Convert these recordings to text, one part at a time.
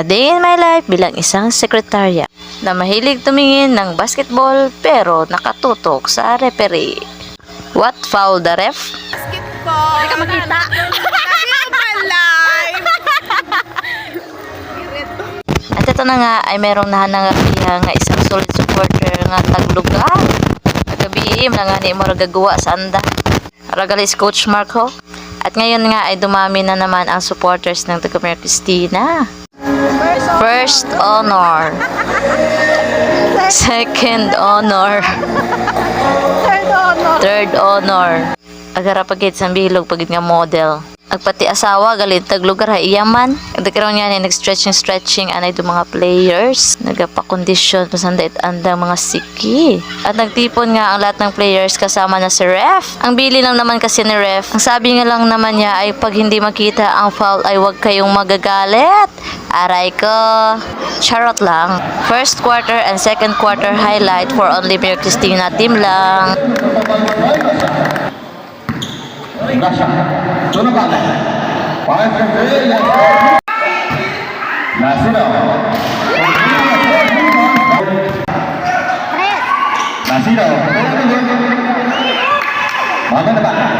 A day in my life bilang isang sekretarya na mahilig tumingin ng basketball pero nakatutok sa referee. What foul the ref? Hindi ka makita. At ito na nga ay merong nahanangapiha nga isang solid supporter nga tagluga. Kagabi na nga ni mo ragagawa sa anda. Ragalis Coach Marco. At ngayon nga ay dumami na naman ang supporters ng Tagamere Cristina. First honor. Second honor. Third honor. Agara pagit sa bilog pagit nga model. Agpati asawa galit tag lugar ha iyaman. Nagkaroon niya ni nag-stretching stretching anay do mga players. Nagapa-condition pasanda it andang mga siki. At nagtipon nga ang lahat ng players kasama na si ref. Ang bili lang naman kasi ni ref. Ang sabi nga lang naman niya ay pag hindi makita ang foul ay wag kayong magagalit. Aray ko. Charot lang. First quarter and second quarter highlight for only Mayor Christina team lang. Nasino. Nasino. Maganda ba?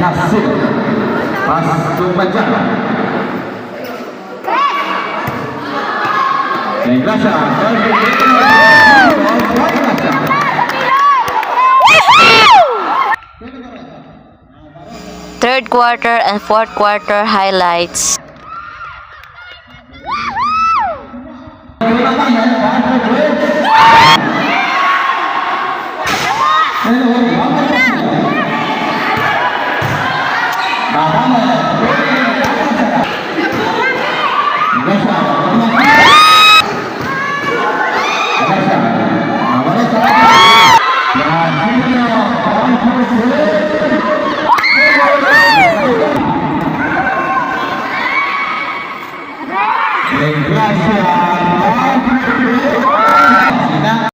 Pas Third quarter and fourth quarter highlights. Gracias.